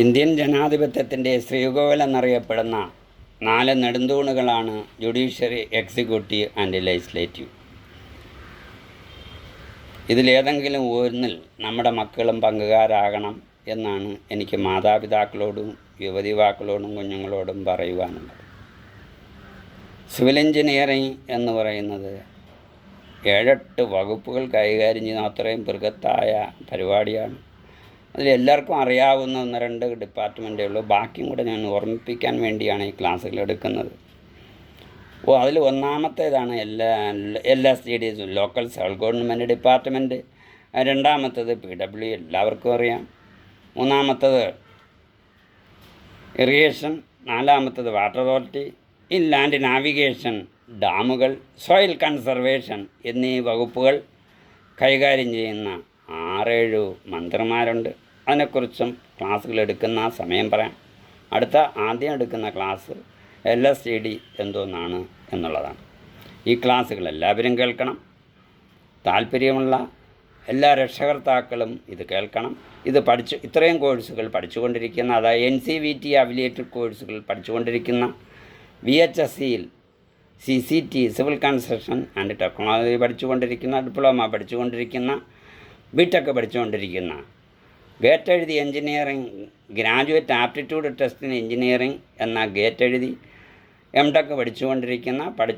Indian ജനാധിപത്യത്തിന്റെ ശ്രീകോവിൽ എന്നറിയപ്പെടുന്ന നാല് നെടുന്തൂണുകളാണ് ജുഡീഷ്യറി എക്സിക്യൂട്ടീവ് ആൻഡ് ലെജിസ്ലേറ്റീവ്. ഇതിലേതെങ്കിലും ഒന്നിൽ നമ്മുടെ മക്കളും പങ്കുകാരാകണം എന്നാണ് എനിക്ക് മാതാപിതാക്കളോടും യുവതിവാക്കളോടും കുഞ്ഞുങ്ങളോടും പറയുവാനുള്ളത്. സിവിൽ എഞ്ചിനീയറിംഗ് എന്ന് പറയുന്നത് ഏഴെട്ട് വകുപ്പുകൾ കൈകാര്യം ചെയ്യുന്ന അത്രയും ബൃഹത്തായ പരിപാടിയാണ്. അതിൽ എല്ലാവർക്കും അറിയാവുന്ന ഒന്ന് രണ്ട് ഡിപ്പാർട്ട്മെന്റേ ഉള്ളൂ. ബാക്കിയും കൂടെ ഞാൻ ഓർമ്മിപ്പിക്കാൻ വേണ്ടിയാണ് ഈ ക്ലാസ്സുകൾ എടുക്കുന്നത്. ഓ അതിൽ ഒന്നാമത്തേതാണ് എല്ലാ എല്ലാ സി ഡി എസും ലോക്കൽ സെൽ ഗവൺമെന്റ് ഡിപ്പാർട്ട്മെന്റ് രണ്ടാമത്തത് പി ഡബ്ല്യു എല്ലാവർക്കും അറിയാം. മൂന്നാമത്തത് ഇറിഗേഷൻ നാലാമത്തത് വാട്ടർ അതോറിറ്റി ഇൻലാൻഡ് നാവിഗേഷൻ ഡാമുകൾ സോയിൽ കൺസർവേഷൻ എന്നീ വകുപ്പുകൾ കൈകാര്യം ചെയ്യുന്ന ആറേഴു മന്ത്രിമാരുണ്ട്. അതിനെക്കുറിച്ചും ക്ലാസ്സുകൾ എടുക്കുന്ന സമയം പറയാം. അടുത്ത ആദ്യം എടുക്കുന്ന class L S C D എന്തോന്നാണ് എന്നുള്ളതാണ്. ഈ ക്ലാസ്സുകൾ എല്ലാവരും കേൾക്കണം. താല്പര്യമുള്ള എല്ലാ രക്ഷകർത്താക്കളും ഇത് കേൾക്കണം. ഇത് പഠിച്ചു ഇത്രയും കോഴ്സുകൾ പഠിച്ചുകൊണ്ടിരിക്കുന്ന അതായത് N C V T affiliated കോഴ്സുകൾ പഠിച്ചുകൊണ്ടിരിക്കുന്ന വി എച്ച് എസ് സിയിൽ C C T civil construction and technology പഠിച്ചുകൊണ്ടിരിക്കുന്ന ഡിപ്ലോമ പഠിച്ചുകൊണ്ടിരിക്കുന്ന ബി ടെക് പഠിച്ചുകൊണ്ടിരിക്കുന്ന. ഗേറ്റ് എഴുതി എഞ്ചിനീയറിംഗ് ഗ്രാജുവേറ്റ് ആപ്റ്റിറ്റ്യൂഡ് ടെസ്റ്റിന് എഞ്ചിനീയറിംഗ് എന്ന ഗേറ്റ് എഴുതി എം ടെക് പഠിച്ചുകൊണ്ടിരിക്കുന്ന. പഠി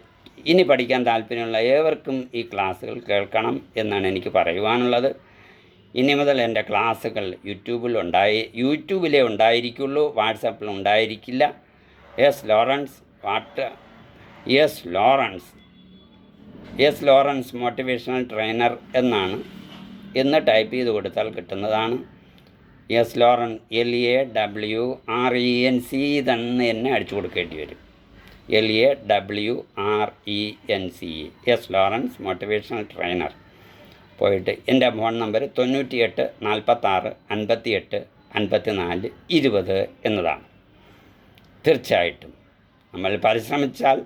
ഇനി പഠിക്കാൻ താല്പര്യമുള്ള ഏവർക്കും ഈ ക്ലാസ്സുകൾ കേൾക്കണം എന്നാണ് എനിക്ക് പറയുവാനുള്ളത്. ഇനി മുതൽ എന്റെ ക്ലാസ്സുകൾ യൂട്യൂബിൽ ഉണ്ടായി യൂട്യൂബിലേ ഉണ്ടായിരിക്കുള്ളൂ വാട്സാപ്പിൽ ഉണ്ടായിരിക്കില്ല. S Lawrence what S Lawrence S Lawrence motivational trainer എന്നാണ് എന്ന് ടൈപ്പ് ചെയ്ത് കൊടുത്താൽ കിട്ടുന്നതാണ്. S Lauren L A W R E N C തന്നെ എന്നെ അടിച്ചു കൊടുക്കേണ്ടി വരും. L A W R E N C S Lawrence motivational trainer പോയിട്ട് എന്റെ ഫോൺ നമ്പർ തൊണ്ണൂറ്റിയെട്ട് നാൽപ്പത്താറ് അൻപത്തിയെട്ട് അൻപത്തി നാല് ഇരുപത് എന്നതാണ്. തീർച്ചയായിട്ടും നമ്മൾ പരിശ്രമിച്ചാൽ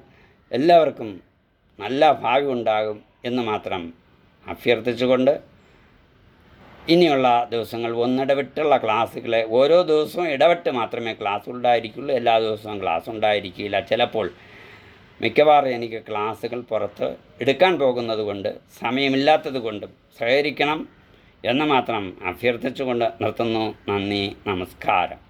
എല്ലാവർക്കും നല്ല ഭാവി ഉണ്ടാകും എന്ന് മാത്രം അഭ്യർത്ഥിച്ചുകൊണ്ട് ഇനിയുള്ള ദിവസങ്ങൾ ഒന്നിടവിട്ടുള്ള ക്ലാസ്സുകൾ ഓരോ ദിവസവും ഇടവിട്ട് മാത്രമേ ക്ലാസ് ഉണ്ടായിരിക്കുള്ളൂ. എല്ലാ ദിവസവും ക്ലാസ് ഉണ്ടായിരിക്കില്ല. ചിലപ്പോൾ മിക്കവാറും എനിക്ക് ക്ലാസ്സുകൾ പുറത്ത് എടുക്കാൻ പോകുന്നത് കൊണ്ട് സമയമില്ലാത്തത് കൊണ്ടും സഹകരിക്കണം എന്ന് മാത്രം അഭ്യർത്ഥിച്ചുകൊണ്ട് നിർത്തുന്നു. നന്ദി നമസ്കാരം.